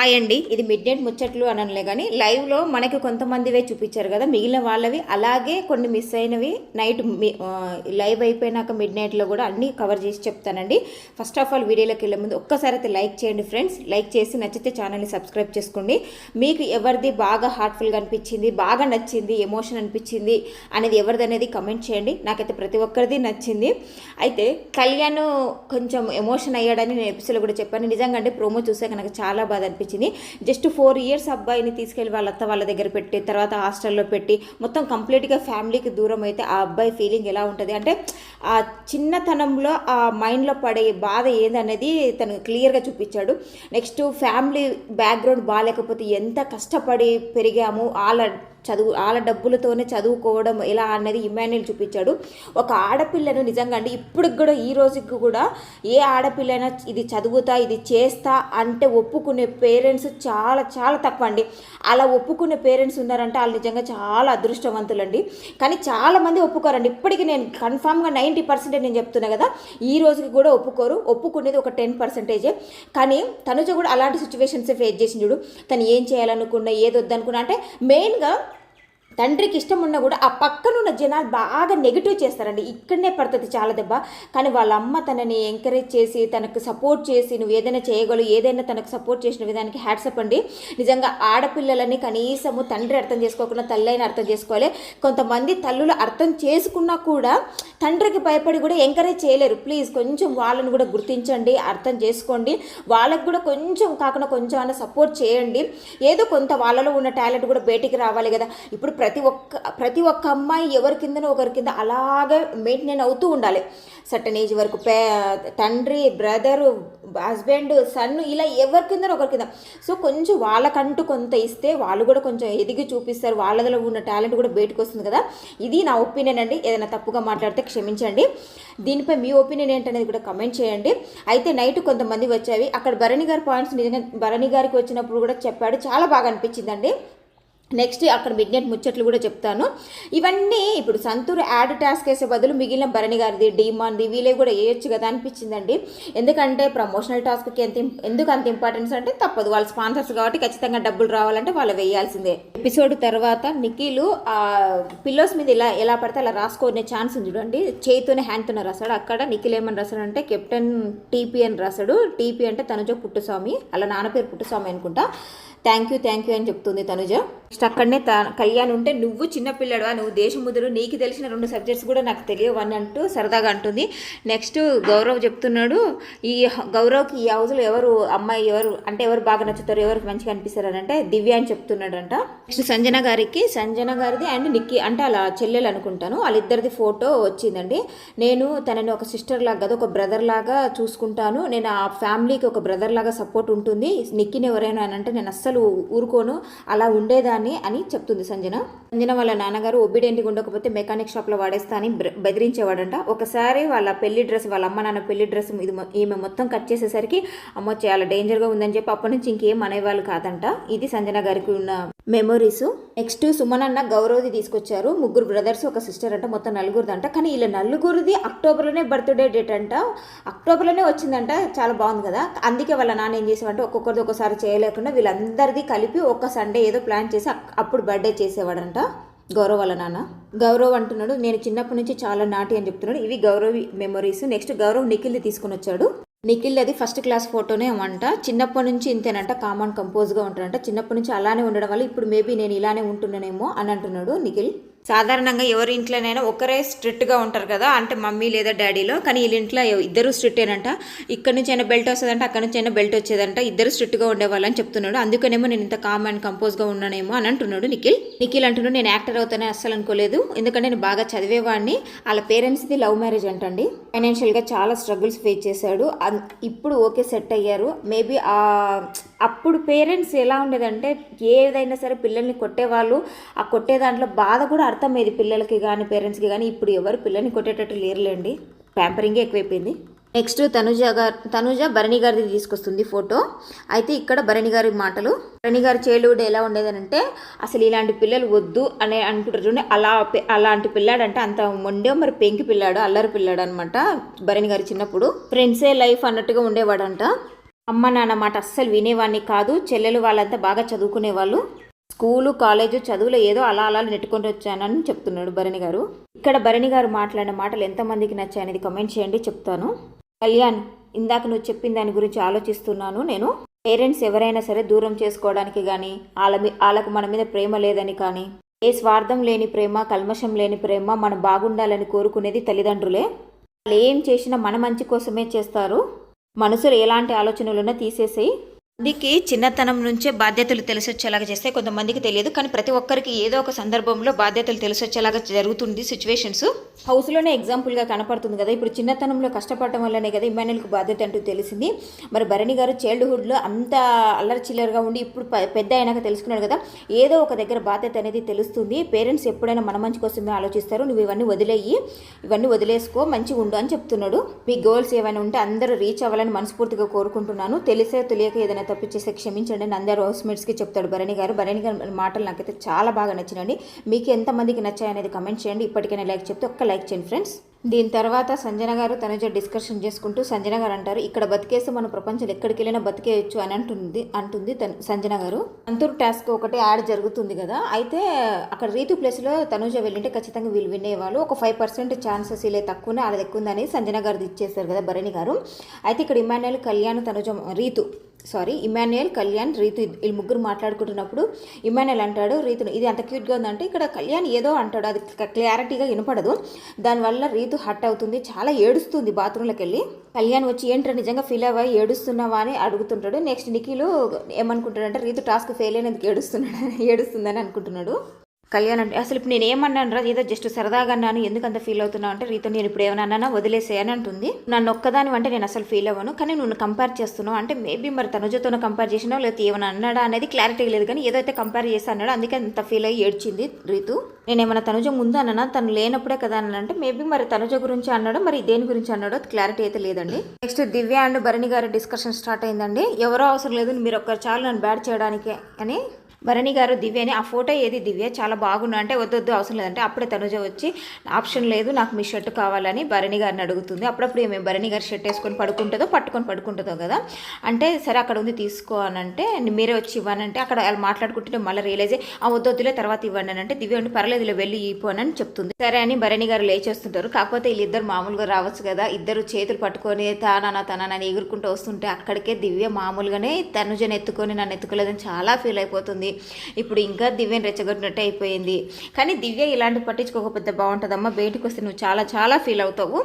Hi అండి. ఇది mid night ముచ్చట్లు అనలే కానీ లైవ్లో మనకి కొంతమందివే చూపించారు కదా మిగిలిన వాళ్ళవి అలాగే కొన్ని మిస్ అయినవి నైట్ లైవ్ అయిపోయినాక మిడ్ నైట్లో కూడా అన్నీ కవర్ చేసి చెప్తానండి. ఫస్ట్ ఆఫ్ ఆల్ వీడియోలోకి వెళ్ళే ముందు ఒక్కసారి అయితే లైక్ చేయండి ఫ్రెండ్స్. లైక్ చేసి నచ్చితే ఛానల్ని సబ్స్క్రైబ్ చేసుకోండి. మీకు ఎవరిది బాగా హార్ట్ఫుల్గా అనిపించింది బాగా నచ్చింది ఎమోషన్ అనిపించింది అనేది ఎవరిది అనేది కమెంట్ చేయండి. నాకైతే ప్రతి ఒక్కరిది నచ్చింది. అయితే కళ్యాణ్ కొంచెం ఎమోషన్ అయ్యాడని నేను ఎపిసోడ్ కూడా చెప్పాను. నిజంగా అంటే ప్రోమో చూసాక నాకు చాలా బాధ అనిపించింది. జస్ట్ ఫోర్ ఇయర్స్ అబ్బాయిని తీసుకెళ్ళి వాళ్ళ అత్త వాళ్ళ దగ్గర పెట్టి తర్వాత హాస్టల్లో పెట్టి మొత్తం కంప్లీట్గా ఫ్యామిలీకి దూరం అయితే ఆ అబ్బాయి ఫీలింగ్ ఎలా ఉంటుంది? అంటే ఆ చిన్నతనంలో ఆ మైండ్లో పడే బాధ ఏందనేది తను క్లియర్గా చూపించాడు. నెక్స్ట్ ఫ్యామిలీ బ్యాక్గ్రౌండ్ బాగాలేకపోతే ఎంత కష్టపడి పెరిగాము వాళ్ళ చదువు వాళ్ళ డబ్బులతోనే చదువుకోవడం ఎలా అనేది ఇమాన్యుల్ చూపించాడు. ఒక ఆడపిల్లను నిజంగా అండి ఇప్పటికి కూడా ఈ రోజుకి కూడా ఏ ఆడపిల్లైనా ఇది చదువుతా ఇది చేస్తా అంటే ఒప్పుకునే పేరెంట్స్ చాలా చాలా తక్కువ అండి అలా ఒప్పుకునే పేరెంట్స్ ఉన్నారంటే వాళ్ళు నిజంగా చాలా అదృష్టవంతులండి. కానీ చాలామంది ఒప్పుకోరండి. ఇప్పటికీ నేను కన్ఫామ్గా నైంటీ పర్సెంటేజ్ నేను చెప్తున్నా కదా ఈ రోజుకి కూడా ఒప్పుకోరు. ఒప్పుకునేది ఒక టెన్ పర్సెంటేజే. కానీ తనుజ కూడా అలాంటి సిచ్యువేషన్సే ఫేస్ చేసింది చూడు. తను ఏం చేయాలనుకున్నా ఏది వద్దనుకున్నా అంటే మెయిన్గా తండ్రికి ఇష్టం ఉన్నా కూడా ఆ పక్కన ఉన్న జనాలు బాగా నెగిటివ్ చేస్తారండి. ఇక్కడనే పడుతుంది చాలా దెబ్బ. కానీ వాళ్ళ అమ్మ తనని ఎంకరేజ్ చేసి తనకు సపోర్ట్ చేసి నువ్వు ఏదైనా చేయగలవు ఏదైనా తనకు సపోర్ట్ చేసిన విధానికి హ్యాట్సప్ అండి. నిజంగా ఆడపిల్లలని కనీసము తండ్రి అర్థం చేసుకోకుండా తల్లైన అర్థం చేసుకోవాలి. కొంతమంది తల్లులు అర్థం చేసుకున్నా కూడా తండ్రికి భయపడి కూడా ఎంకరేజ్ చేయలేరు. ప్లీజ్ కొంచెం వాళ్ళని కూడా గుర్తించండి అర్థం చేసుకోండి. వాళ్ళకు కూడా కొంచెం కాకుండా కొంచెం అన్న సపోర్ట్ చేయండి. ఏదో కొంత వాళ్ళలో ఉన్న టాలెంట్ కూడా బయటికి రావాలి కదా. ఇప్పుడు ప్రతి ఒక్క ప్రతి ఒక్క అమ్మాయి ఎవరి కిందనో ఒకరి కింద అలాగే మెయింటైన్ అవుతూ ఉండాలి. సర్టన్ ఏజ్ వరకు పే తండ్రి బ్రదరు హస్బెండ్ సన్ ఇలా ఎవరి కిందనో ఒకరి కింద. సో కొంచెం వాళ్ళకంటూ కొంత ఇస్తే వాళ్ళు కూడా కొంచెం ఎదిగి చూపిస్తారు. వాళ్ళలో ఉన్న టాలెంట్ కూడా బయటకు వస్తుంది కదా. ఇది నా ఒపీనియన్ అండి. ఏదైనా తప్పుగా మాట్లాడితే క్షమించండి. దీనిపై మీ ఒపీనియన్ ఏంటనేది కూడా కమెంట్ చేయండి. అయితే నైట్ కొంతమంది వచ్చేవి అక్కడ భరణి గారి పాయింట్స్ నిజంగా భరణి గారికి వచ్చినప్పుడు కూడా చెప్పాడు. చాలా బాగా అనిపించిందండి. నెక్స్ట్ అక్కడ మిడ్ నైట్ ముచ్చట్లు కూడా చెప్తాను. ఇవన్నీ ఇప్పుడు సంతూర్ యాడ్ టాస్క్ వేసే బదులు మిగిలిన భరణి గారిది డీమాన్ది వీలే కూడా వేయొచ్చు కదా అనిపించిందండి. ఎందుకంటే ప్రమోషనల్ టాస్క్కి ఎంత ఎందుకు అంత ఇంపార్టెన్స్ అంటే తప్పదు. వాళ్ళ స్పాన్సర్స్ కాబట్టి ఖచ్చితంగా డబ్బులు రావాలంటే వాళ్ళు వేయాల్సిందే. ఎపిసోడ్ తర్వాత నిఖిలు ఆ పిల్లోస్ మీద ఇలా ఎలా పడితే అలా రాసుకునే ఛాన్స్ ఉంది చూడండి. చేయితోనే హ్యాండ్తోనే రాశాడు అక్కడ నిఖిల్ ఏమని రాశాడు అంటే కెప్టెన్ టీపీ అని రాశాడు టీపీ అంటే తనుజో పుట్టుస్వామి అలా నాన్న పేరు పుట్టుస్వామి అనుకుంటా. థ్యాంక్ యూ థ్యాంక్ యూ అని చెప్తుంది తనుజ. నెక్స్ట్ అక్కడనే త కళ్యాణ్ ఉంటే నువ్వు చిన్నపిల్లడువా నువ్వు దేశముద్రు నీకు తెలిసిన రెండు సబ్జెక్ట్స్ కూడా నాకు తెలియవు అని అంటూ సరదాగా అంటుంది. నెక్స్ట్ గౌరవ్ చెప్తున్నాడు ఈ గౌరవ్కి ఈ హౌస్లో ఎవరు అమ్మాయి ఎవరు అంటే ఎవరు బాగా నచ్చుతారు ఎవరికి మంచిగా అనిపిస్తారు అని అంటే దివ్య అని చెప్తున్నాడంట. నెక్స్ట్ సంజన గారికి సంజన గారిది అండ్ నిక్కి అంటే అలా చెల్లెలు అనుకుంటాను. వాళ్ళిద్దరిది ఫోటో వచ్చిందండి. నేను తనని ఒక సిస్టర్ లాగా కాదు ఒక బ్రదర్ లాగా చూసుకుంటాను. నేను ఆ ఫ్యామిలీకి ఒక బ్రదర్ లాగా సపోర్ట్ ఉంటుంది. నిక్కిని ఎవరైనా అని అంటే నేను అస్సలు ఊరుకోను. అలా ఉండేదాన్ని అని చెప్తుంది సంజన. సంజన వాళ్ళ నాన్నగారు ఒబిడెంట్గా ఉండకపోతే మెకానిక్ షాప్లో వాడేస్తా అని బ్ర- బెదిరించేవాడంట. ఒకసారి వాళ్ళ పెళ్ళి డ్రెస్ వాళ్ళ అమ్మ నాన్న పెళ్ళి డ్రెస్ ఇది ఈమె మొత్తం కట్ చేసేసరికి అమ్మ చాలా డేంజర్గా ఉందని చెప్పి అప్పటి నుంచి ఇంకేం అనేవాళ్ళు కాదంట. ఇది సంజన గారికి ఉన్న మెమొరీస్. నెక్స్ట్ సుమన్ అన్న గౌరవ్ది తీసుకొచ్చారు. ముగ్గురు బ్రదర్స్ ఒక సిస్టర్ అంట మొత్తం నలుగురిది అంట. కానీ ఇలా నలుగురిది అక్టోబర్లోనే బర్త్డే డేట్ అంట. అక్టోబర్లోనే వచ్చిందంట. చాలా బాగుంది కదా. అందుకే వాళ్ళ నాన్న ఏం చేసేవాడంటే ఒక్కొక్కరిది ఒకసారి చేయలేకుండా వీళ్ళందరిది కలిపి ఒక్క సండే ఏదో ప్లాన్ చేసి అప్పుడు బర్త్డే చేసేవాడంట గౌరవ్ వాళ్ళ నాన్న. గౌరవ్ అంటున్నాడు నేను చిన్నప్పటి నుంచి చాలా నాటి అని చెప్తున్నాడు. ఇవి గౌరవ్ మెమరీస్. నెక్స్ట్ గౌరవ్ నిఖిల్ది తీసుకొని వచ్చాడు. నిఖిల్ అది ఫస్ట్ క్లాస్ ఫోటోనే అంట చిన్నప్పటి నుంచి ఇంతేనంట కామన్ కంపోజ్గా ఉంటాడంట. చిన్నప్పటి నుంచి అలానే ఉండడం వల్ల ఇప్పుడు మేబీ నేను ఇలానే ఉంటున్నానేమో అని అంటున్నాడు నిఖిల్. సాధారణంగా ఎవరి ఇంట్లోనైనా ఒకరే స్ట్రిక్ట్గా ఉంటారు కదా అంటే మమ్మీ లేదా డాడీలో కానీ వీళ్ళ ఇంట్లో ఇద్దరు స్ట్రిక్టేనంట. ఇక్కడ నుంచి అయినా బెల్ట్ వస్తుందంట అక్కడ నుంచి అయినా బెల్ట్ వచ్చేదంట ఇద్దరు స్ట్రిక్ట్గా ఉండేవాళ్ళని చెప్తున్నాడు. అందుకనేమో నేను ఇంత కామ్ అండ్ కంపోజ్గా ఉన్నానేమో అని అంటున్నాడు నిఖిల్. నిఖిల్ అంటున్నాడు నేను యాక్టర్ అవుతానే అస్సలు అనుకోలేదు. ఎందుకంటే నేను బాగా చదివేవాడిని. వాళ్ళ పేరెంట్స్ది లవ్ మ్యారేజ్ అంటండి. ఫైనాన్షియల్గా చాలా స్ట్రగుల్స్ ఫేస్ చేశాడు. ఇప్పుడు ఓకే సెట్ అయ్యారు. మేబీ ఆ అప్పుడు పేరెంట్స్ ఎలా ఉండేదంటే ఏదైనా సరే పిల్లల్ని కొట్టేవాళ్ళు. ఆ కొట్టే దాంట్లో బాధ కూడా అర్థమయ్యేది పిల్లలకి కానీ పేరెంట్స్కి కానీ. ఇప్పుడు ఎవరు పిల్లల్ని కొట్టేటట్టు లేరులేండి. ప్యాంపరింగే ఎక్కువైపోయింది. నెక్స్ట్ తనుజ గారు తనుజ భరణి గారిది తీసుకొస్తుంది ఫోటో. అయితే ఇక్కడ భరణి గారి మాటలు. భరణి గారి చైల్డ్హుడ్ ఎలా ఉండేదనంటే అసలు ఇలాంటి పిల్లలు వద్దు అనే అనుకుంటారు చూడండి. అలా అలాంటి పిల్లాడంటే అంత మొండే మరి పెంకి పిల్లాడు అల్లరి పిల్లాడు అనమాట భరణి గారి చిన్నప్పుడు. ఫ్రెండ్సే లైఫ్ అన్నట్టుగా ఉండేవాడంట. అమ్మ నాన్న మాట అస్సలు వినేవాడిని కాదు. చెల్లెలు వాళ్ళంతా బాగా చదువుకునేవాళ్ళు. స్కూలు కాలేజు చదువులో ఏదో అలా అలా నెట్టుకొని వచ్చానని చెప్తున్నాడు భరణి గారు. ఇక్కడ భరణి గారు మాట్లాడిన మాటలు ఎంతమందికి నచ్చాయనేది కమెంట్ చేయండి చెప్తాను. కళ్యాణ్ ఇందాక నువ్వు చెప్పిన దాని గురించి ఆలోచిస్తున్నాను నేను. పేరెంట్స్ ఎవరైనా సరే దూరం చేసుకోవడానికి కానీ వాళ్ళ వాళ్ళకు మన మీద ప్రేమ లేదని కానీ ఏ స్వార్థం లేని ప్రేమ కల్మషం లేని ప్రేమ మనం బాగుండాలని కోరుకునేది తల్లిదండ్రులే. వాళ్ళు ఏం చేసినా మన మంచి కోసమే చేస్తారు. మనసులో ఎలాంటి ఆలోచనలున్నా తీసేసేయి. మందికి చిన్నతనం నుంచే బాధ్యతలు తెలిసొచ్చేలాగా చేస్తే కొంతమందికి తెలియదు. కానీ ప్రతి ఒక్కరికి ఏదో ఒక సందర్భంలో బాధ్యతలు తెలిసొచ్చేలాగా జరుగుతుంది సిచ్యువేషన్స్. హౌస్లోనే ఎగ్జాంపుల్గా కనపడుతుంది కదా. ఇప్పుడు చిన్నతనంలో కష్టపడటం వల్లనే కదా ఇమాన్యుల్కి బాధ్యత అంటూ తెలిసింది. మరి భరణి గారు చైల్డ్హుడ్లో అంత అల్లరి చిల్లరగా ఉండి ఇప్పుడు పెద్ద అయినాక తెలుసుకున్నాడు కదా. ఏదో ఒక దగ్గర బాధ్యత అనేది తెలుస్తుంది. పేరెంట్స్ ఎప్పుడైనా మన మంచి కోసమే ఆలోచిస్తారు. నువ్వు ఇవన్నీ వదిలేయి. ఇవన్నీ వదిలేసుకో మంచిగా ఉండు అని చెప్తున్నాడు. మీ గోల్స్ ఏమైనా ఉంటే అందరూ రీచ్ అవ్వాలని మనస్ఫూర్తిగా కోరుకుంటున్నాను. తెలిసే తెలియక ఏదైనా తప్పించేసి క్షమించండి. అని అందరూ హౌస్మేట్స్కి చెప్తాడు భరణి గారు. భరణి గారి మాటలు నాకైతే చాలా బాగా నచ్చినండి మీకు ఎంతమందికి నచ్చాయనేది కమెంట్ చేయండి. ఇప్పటికైనా లైక్ చెప్తే ఒక్క లైక్ చేయండి ఫ్రెండ్స్. దీని తర్వాత సంజన గారు తనజ డిస్కషన్ చేసుకుంటూ సంజన గారు అంటారు ఇక్కడ బతికేస్తే మన ప్రపంచంలో ఎక్కడికి వెళ్ళినా బతికేయచ్చు అని అంటుంది అంటుంది తను సంజన గారు. అంతూరు టాస్క్ ఒకటి యాడ్ జరుగుతుంది కదా. అయితే అక్కడ రీతు ప్లేస్లో తనుజ వెళ్ళింటే ఖచ్చితంగా వీళ్ళు వినేవాళ్ళు ఒక ఫైవ్ పర్సెంట్ ఛాన్సెస్ ఇలా తక్కువనే అలా ఎక్కువ ఉందని సంజన గారు ఇచ్చేస్తారు కదా భరణి గారు. అయితే ఇక్కడ Emmanuel Kalyan Tanuja Ritu sorry Emmanuel Kalyan Ritu వీళ్ళు ముగ్గురు మాట్లాడుకుంటున్నప్పుడు ఇమాన్యుయల్ అంటాడు రీతును. ఇది అంత క్యూట్గా ఉందంటే ఇక్కడ కళ్యాణ్ ఏదో అంటాడు అది క్లారిటీగా వినపడదు. దానివల్ల రీతు హట్ అవుతుంది చాలా ఏడుస్తుంది బాత్రూంలోకి వెళ్ళి కళ్యాణ్ వచ్చి ఏంటో నిజంగా ఫీల్ అవ్వ? ఏడుస్తున్నావా? అని అడుగుతుంటాడు. నెక్స్ట్ నిఖిలు ఏమనుకుంటాడంటే రీతు టాస్క్ ఫెయిల్ అయినందుకు ఏడుస్తున్నాడు ఏడుస్తుందని అనుకుంటున్నాడు. కళ్యాణ్ అంటే అసలు ఇప్పుడు నేను ఏమన్నాను రా ఏదో జస్ట్ సరదాగా అన్నాను ఎందుకు అంత ఫీల్ అవుతున్నావు? అంటే రీతో నేను ఇప్పుడు ఏమన్నా అన్నా వదిలేసేయని అంటుంది. నన్ను ఒక్కదాని అంటే నేను అసలు ఫీల్ అవ్వను కానీ నువ్వు కంపేర్ చేస్తున్నావు. అంటే మేబీ మరి తనుజతో కంపేర్ చేసినావు లేకపోతే ఏమైనా అన్నాడా? అనేది క్లారిటీ లేదు. కానీ ఏదైతే కంపేర్ చేసి అన్నాడో అందుకే అంత ఫీల్ అయ్యి ఏడ్చింది రీతు. నేను ఏమైనా తనుజ ముందు అన్నానా? తను లేనప్పుడే కదా అని అంటే మేబీ మరి తనుజ గురించి అన్నాడో మరి దేని గురించి అన్నాడో క్లారిటీ అయితే లేదండి. నెక్స్ట్ దివ్య అండ్ భరణి గారి డిస్కషన్ స్టార్ట్ అయిందండి. ఎవరో అవసరం లేదు మీరు ఒక్కరు చాలు నన్ను బ్యాడ్ చేయడానికి అని భరణి గారు దివ్యని ఆ ఫోటో ఏది దివ్య? చాలా బాగున్నా అంటే వద్దొద్దు అవసరం లేదంటే అప్పుడే తనుజ వచ్చి ఆప్షన్ లేదు నాకు మీ షర్ట్ కావాలని భరణి గారిని అడుగుతుంది. అప్పుడప్పుడు మేము భరణి గారి షర్ట్ వేసుకొని పడుకుంటుందో పట్టుకొని పడుకుంటుందో కదా. అంటే సరే అక్కడ ఉంది తీసుకో అని అంటే మీరే వచ్చి ఇవ్వనంటే అక్కడ వాళ్ళు మాట్లాడుకుంటుంటే మళ్ళీ రియలైజ్ ఆ వద్దొద్దులే తర్వాత ఇవ్వండి అని అంటే దివ్య అంటే పర్లేదు ఇలా వెళ్ళి ఇవ్వనని చెప్తుంది. సరే అని భరణి గారు లేచేస్తుంటారు. కాకపోతే వీళ్ళిద్దరు మామూలుగా రావచ్చు కదా. ఇద్దరు చేతులు పట్టుకొని తానా తనని ఎగురుకుంటూ వస్తుంటే అక్కడికే దివ్య మామూలుగానే తనుజని ఎత్తుకొని నన్ను ఎత్తుకోలేదని చాలా ఫీల్ అయిపోతుంది. ఇప్పుడు ఇంకా దివ్యని రెచ్చగొట్టినట్టే అయిపోయింది. కానీ దివ్య ఇలాంటి పట్టించుకోకపోతే బాగుంటుందమ్మా. బయటకు వస్తే నువ్వు చాలా చాలా ఫీల్ అవుతావు.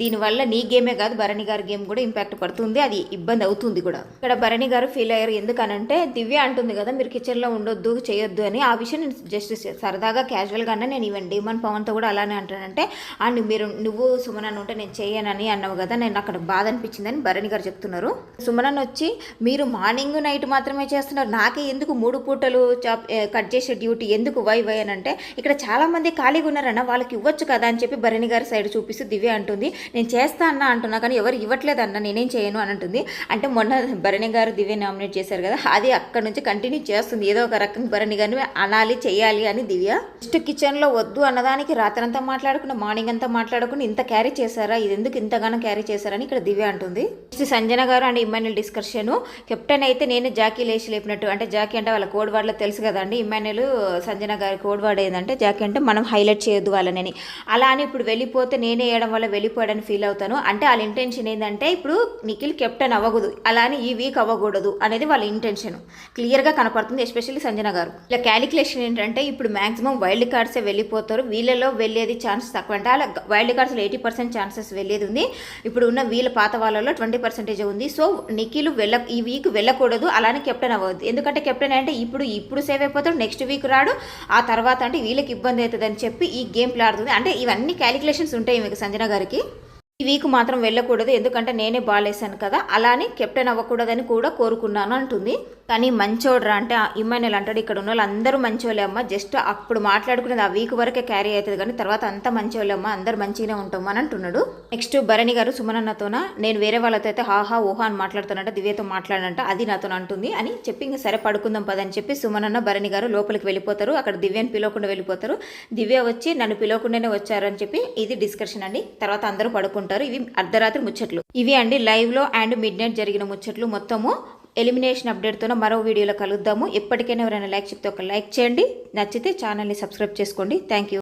దీనివల్ల నీ గేమే కాదు భరణి గారి గేమ్ కూడా ఇంపాక్ట్ పడుతుంది. అది ఇబ్బంది అవుతుంది కూడా. ఇక్కడ భరణి గారు ఫీల్ అయ్యారు. ఎందుకనంటే దివ్య అంటుంది కదా మీరు కిచెన్లో ఉండొద్దు చేయొద్దు అని. ఆ విషయం నేను జస్ట్ సరదాగా క్యాజువల్గానే నేను ఇవ్వండి డీమన్ పవన్తో కూడా అలానే అంటానంటే అండ్ మీరు నువ్వు సుమనన్ ఉంటే నేను చేయనని అన్నావు కదా నేను అక్కడ బాధ అనిపించిందని భరణి గారు చెప్తున్నారు. సుమనన్ వచ్చి మీరు మార్నింగ్ నైట్ మాత్రమే చేస్తున్నారు. నాకే ఎందుకు మూడు పూటలు చాప్ కట్ చేసే డ్యూటీ ఎందుకు వై వై అని అంటే ఇక్కడ చాలా మంది ఖాళీగా ఉన్నారన్న వాళ్ళకి ఇవ్వచ్చు కదా అని చెప్పి భరణి గారి సైడ్ చూపిస్తూ దివ్య అంటుంది. నేను చేస్తా అన్న అంటున్నా కానీ ఎవరు ఇవ్వట్లేదు అన్న నేనేం చేయను అని అంటుంది. అంటే మొన్న భరణి గారు దివ్య నామినేట్ చేశారు కదా అది అక్కడ నుంచి కంటిన్యూ చేస్తుంది. ఏదో ఒక రకం భరణి గారిని అనాలి చేయాలి అని దివ్య. నెక్స్ట్ కిచెన్లో వద్దు అన్నదానికి రాత్రంతా మాట్లాడుకున్న మార్నింగ్ అంతా మాట్లాడుకుని ఇంత క్యారీ చేశారా ఇది ఎందుకు ఇంతగానో క్యారీ చేశారని ఇక్కడ దివ్య అంటుంది. సంజన గారు అండ్ ఇమ్మాన్యుల్ డిస్కషన్ కెప్టెన్ అయితే నేను జాకీ లేచి లేపినట్టు అంటే జాకీ అంటే వాళ్ళ కోడ్ వర్డ్లో తెలుసు కదండి. ఇమ్మాన్యులు సంజన గారి కోడ్ ఏంటంటే జాకీ అంటే మనం హైలైట్ చేయొద్దు వాళ్ళని. అలా అని ఇప్పుడు వెళ్ళిపోతే నేనే వేయడం వల్ల వెళ్ళిపోయాడని ఫీల్ అవుతాను. అంటే వాళ్ళ ఇంటెన్షన్ ఏంటంటే ఇప్పుడు నిఖిల్ కెప్టెన్ అవ్వకూడదు. అలా అని ఈ వీక్ అవ్వకూడదు అనేది వాళ్ళ ఇంటెన్షన్. క్లియర్గా కనపడుతుంది ఎస్పెషల్లీ సంజన గారు. ఇలా క్యాలిక్యులేషన్ ఏంటంటే ఇప్పుడు మాక్సిమం వైల్డ్ కార్డ్సే వెళ్ళిపోతారు. వీళ్ళలో వెళ్ళేది ఛాన్స్ తక్కువ అంటే అలా వైల్డ్ కార్డ్స్లో ఎయిటీ పర్సెంట్ ఛాన్సెస్ వెళ్ళేది ఉంది. ఇప్పుడు ఉన్న వీళ్ళ పాత వాళ్ళలో ట్వంటీ పర్సెంటేజ్ ఉంది. సో నిఖిల్ వెళ్ళ ఈ వీక్ వెళ్ళకూడదు అలానే కెప్టెన్ అవ్వద్దు ఎందుకంటే కెప్టెన్ అంటే ఇప్పుడు ఇప్పుడు సేవ్ అయిపోతాడు నెక్స్ట్ వీక్ రాడు. ఆ తర్వాత అంటే వీళ్ళకి ఇబ్బంది అవుతుందని చెప్పి ఈ గేమ్ ప్లే ఆడుతుంది. అంటే ఇవన్నీ క్యాలిక్యులేషన్స్ ఉంటాయి మీకు సంజన గారికి. ఈ వీక్ మాత్రం వెళ్ళకూడదు ఎందుకంటే నేనే బాల్ కదా. అలానే కెప్టెన్ అవ్వకూడదని కూడా కోరుకున్నాను అంటుంది. కానీ మంచోడ్రా అంటే ఇమ్మానుయల్ అంటాడు ఇక్కడ ఉన్న వాళ్ళు అందరూ మంచోళ్ళే అమ్మ. జస్ట్ అప్పుడు మాట్లాడుకునేది ఆ వీక్ వరకే క్యారీ అవుతుంది కానీ తర్వాత అంతా మంచోళ్ళే అమ్మ అందరు మంచిగానే ఉంటాం అని అంటున్నాడు. నెక్స్ట్ భరణి గారు సుమనన్నతోన నేను వేరే వాళ్ళతో అయితే హాహా ఊహా అని మాట్లాడుతానంట దివ్యతో మాట్లాడంట అది నాతో అంటుంది అని చెప్పి ఇంకా సరే పడుకుందాం పదని చెప్పి సుమనన్న భరణి గారు లోపలికి వెళ్ళిపోతారు. అక్కడ దివ్యని పిలవకుండా వెళ్ళిపోతారు. దివ్య వచ్చి నన్ను పిలవకుండానే వచ్చారని చెప్పి ఇది డిస్కషన్ అండి. తర్వాత అందరూ పడుకుంటారు. ఇవి అర్ధరాత్రి ముచ్చట్లు. ఇవి అండి లైవ్లో అండ్ మిడ్ నైట్ జరిగిన ముచ్చట్లు మొత్తము. ఎలిమినేషన్ అప్డేట్తో మరో వీడియోలో కలుద్దాము. ఎప్పటికైనా ఎవరైనా లైక్ చెప్తే ఒక లైక్ చేయండి. నచ్చితే ఛానల్ని సబ్స్క్రైబ్ చేసుకోండి. Thank you.